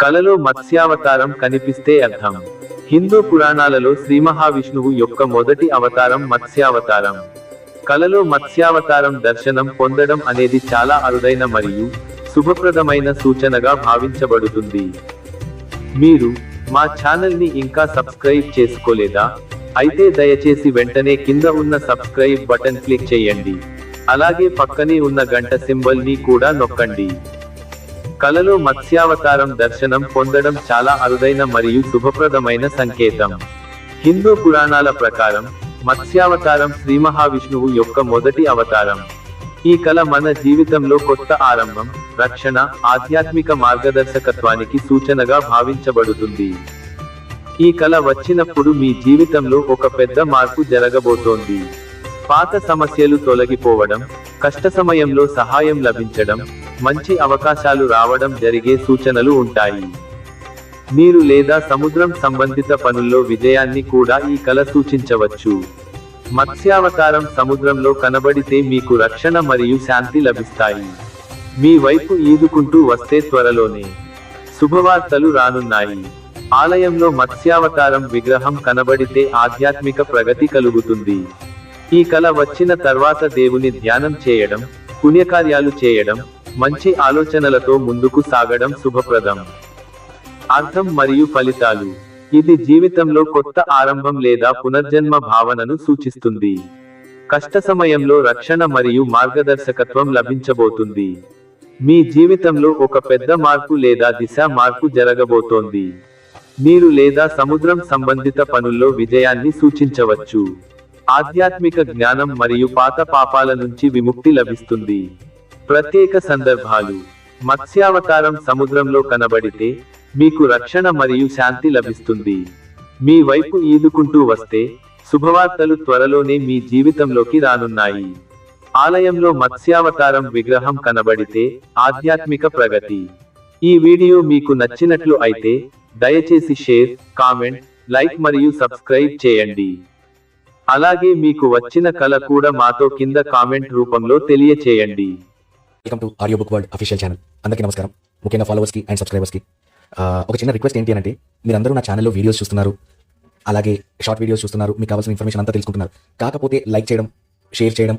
కలలో మత్స్యావతారం కనిపిస్తే అర్థం. హిందూ పురాణాలలో శ్రీ మహావిష్ణువు యొక్క మొదటి అవతారం మత్స్యావతారం. కలలో మత్స్యావతారం దర్శనం పొందడం అనేది చాలా అరుదైన మరియు శుభప్రదమైన సూచనగా భావించబడుతుంది. మీరు మా ఛానల్ని ఇంకా సబ్స్క్రైబ్ చేసుకోలేదా? అయితే దయచేసి వెంటనే కింద ఉన్న సబ్స్క్రైబ్ బటన్ క్లిక్ చేయండి. అలాగే పక్కనే ఉన్న గంట సింబల్ని కూడా నొక్కండి. కలలో మత్స్యావతారం దర్శనం పొందడం చాలా అరుదైన మరియు శుభప్రదమైన సంకేతం. హిందూ పురాణాల ప్రకారం మత్స్యావతారం శ్రీ మహావిష్ణువు యొక్క మొదటి అవతారం. ఈ కళ మన జీవితంలో కొత్త ఆరంభం రక్షణ ఆధ్యాత్మిక మార్గదర్శకత్వానికి సూచనగా భావించబడుతుంది. ఈ కళ వచ్చినప్పుడు మీ జీవితంలో ఒక పెద్ద మార్పు జరగబోతోంది. పాత సమస్యలు తొలగిపోవడం కష్ట సమయంలో సహాయం లభించడం మంచి అవకాశాలు రావడం జరిగే సూచనలు ఉంటాయి. నీరు లేదా సముద్రం సంబంధిత పనుల్లో విజయాన్ని కూడా ఈ కళ సూచించవచ్చు. మత్స్యావతారం సముద్రంలో కనబడితే మీకు రక్షణ మరియు శాంతి లభిస్తాయి. మీ వైపు ఈదుకుంటూ వస్తే త్వరలోనే శుభవార్తలు రానున్నాయి. ఆలయంలో మత్స్యావతారం విగ్రహం కనబడితే ఆధ్యాత్మిక ప్రగతి కలుగుతుంది. ఈ కళ వచ్చిన తర్వాత దేవుని ధ్యానం చేయడం పుణ్యకార్యాలు చేయడం మంచి ఆలోచనలతో ముందుకు సాగడం శుభప్రదం. అర్థం మరియు ఫలితాలు. ఇది జీవితంలో కొత్త ఆరంభం లేదా పునర్జన్మ భావనను సూచిస్తుంది. కష్ట సమయంలో రక్షణ మరియు మార్గదర్శకత్వం లభించబోతుంది. మీ జీవితంలో ఒక పెద్ద మార్పు లేదా దిశ మార్పు జరగబోతోంది. మీరు లేదా సముద్రం సంబంధిత పనుల్లో విజయాన్ని సూచించవచ్చు. ఆధ్యాత్మిక జ్ఞానం మరియు పాత పాపాల నుంచి విముక్తి లభిస్తుంది. ప్రత్యేక సందర్భాలు. మత్స్యావతారం సముద్రంలో కనబడితే మీకు రక్షణ మరియు శాంతి లభిస్తుంది. మీ వైపు ఈదుకుంటూ వస్తే శుభవార్తలు త్వరలోనే మీ జీవితంలోకి రానున్నాయి. ఆలయంలో మత్స్యావతారం విగ్రహం కనబడితే ఆధ్యాత్మిక ప్రగతి. ఈ వీడియో మీకు నచ్చినట్లు అయితే దయచేసి షేర్ కామెంట్ లైక్ మరియు సబ్స్క్రైబ్ చేయండి. అలాగే మీకు వచ్చిన కళ కూడా మాతో కింద కామెంట్ రూపంలో తెలియచేయండి. Welcome to audio book world official channel అందరికీ నమస్కారం. ముఖ్యంగా ఫాలోవర్స్కి అండ్ సబ్స్క్రైబర్స్కి ఒక చిన్న రిక్వెస్ట్ ఏంటి అంటే మీరందరూ నా ఛానల్లో వీడియోస్ చూస్తున్నారు. అలాగే షార్ట్ వీడియోస్ చూస్తున్నారు. మీకు కావాల్సిన ఇన్ఫర్మేషన్ అంతా తెలుసుకుంటున్నారు. కాకపోతే లైక్ చేయడం షేర్ చేయడం